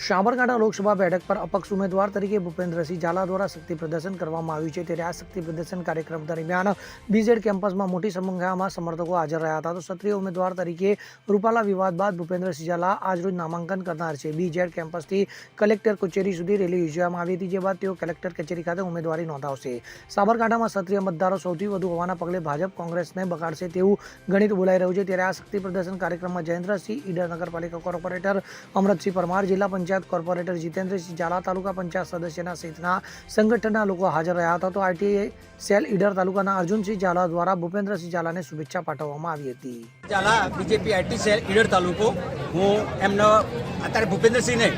સાબરકાંઠા લોકસભા બેઠક પર અપક્ષ ઉમેદવાર તરીકે ભૂપેન્દ્રસિંહ ઝાલા દ્વારા શક્તિ પ્રદર્શન કરવામાં આવ્યું છે. ત્યારે આ શક્તિ પ્રદર્શન કાર્યક્રમ દરમિયાન બીઝેડ કેમ્પસમાં મોટી સંખ્યામાં સમર્થકો હાજર રહ્યા હતા. તો સત્રીય ઉમેદવાર તરીકે રૂપાલા વિવાદ બાદ ભૂપેન્દ્રસિંહ ઝાલા આજરોજ નામાંકન કરનાર છે. બીઝેડ કેમ્પસથી કલેક્ટર કચેરી સુધી રેલી યોજવામાં આવી હતી, જે બાદ તેઓ કલેક્ટર કચેરી ખાતે ઉમેદવારી નોંધાવશે. સાબરકાંઠામાં સત્રીય મતદારો સૌથી વધુ હોવાના પગલે ભાજપ કોંગ્રેસને બગાડશે તેવું ગણિત બોલાઈ રહ્યું છે. ત્યારે આ શક્તિ પ્રદર્શન કાર્યક્રમમાં જયેન્દ્રસિંહ, ઈડર નગરપાલિકા કોર્પોરેટર અમરતસિંહ પરમાર, જિલ્લા પંચાયત કોર્પોરેટર જીતેન્દ્રસિંહ ઝાલા તાલુકા પંચાયત સદસ્યના સહિતના સંગઠનના લોકો હાજર રહ્યા હતા. તો આઈટી સેલ ઈડર તાલુકાના અર્જુનસિંહ ઝાલા દ્વારા ભૂપેન્દ્રસિંહ ઝાલાને શુભેચ્છા પાઠવવામાં આવી હતી. Jhala, BJP IT cell Idar તાલુકો. હું એમનો, અત્યારે ભૂપેન્દ્રસિંહને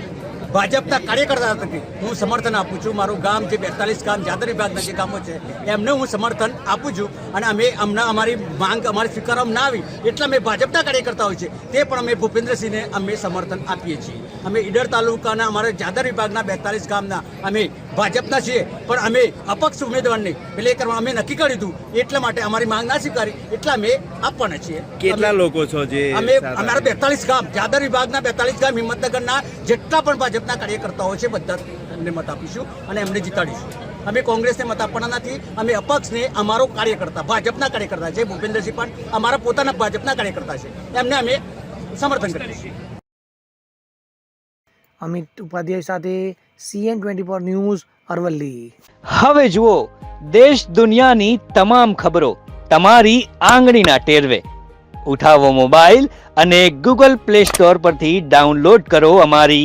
ભાજપના કાર્યકર્તા તરીકે હું સમર્થન આપું છું. મારું ગામ જે બેતાલીસ ગામ જાદર વિભાગના જે ગામો છે એમને હું સમર્થન આપું છું અને અમે હમણાં અમારી માંગ અમારી સ્વીકારવામાં ના આવી એટલે અમે ભાજપના કાર્યકર્તા હોય છે તે પણ અમે ભૂપેન્દ્રસિંહને અમે સમર્થન આપીએ છીએ. અમે ઈડર તાલુકાના અમારા જાદર વિભાગના બેતાલીસ ગામના અમે ભાજપના છીએ પણ અમે અપક્ષ ઉમેદવારને પ્લે કરવા અમે નક્કી કર્યું હતું એટલા માટે અમારી માંગ ના સ્વીકારી એટલા અમે આપવાના છીએ. કેટલા લોકો છો જે અમે અમારા બેતાલીસ ગામ જાદર વિભાગના બેતાલીસ ગામ હિંમતનગરના જેટલા પણ ભાજપના કાર્યકર્તાઓ છે બધાને મત આપીશું અને એમને જીતાડીશું. અમે કોંગ્રેસને મત આપવાના નથી અમે અપક્ષને અમારો કાર્યકર્તા ભાજપના કાર્યકર્તા છે ભૂપેન્દ્રસિંહ પણ અમારા પોતાના ભાજપના કાર્યકર્તા છે. એમને અમે સમર્થન કરીશું અમિત ઉપાધ્યાય સાથે CN twenty four news Aravalli. હવે જુઓ દેશ દુનિયાની તમામ ખબરો તમારી આંગળીના ટેરવે. ઉઠાવો મોબાઈલ અને ગૂગલ પ્લે સ્ટોર પરથી ડાઉનલોડ કરો અમારી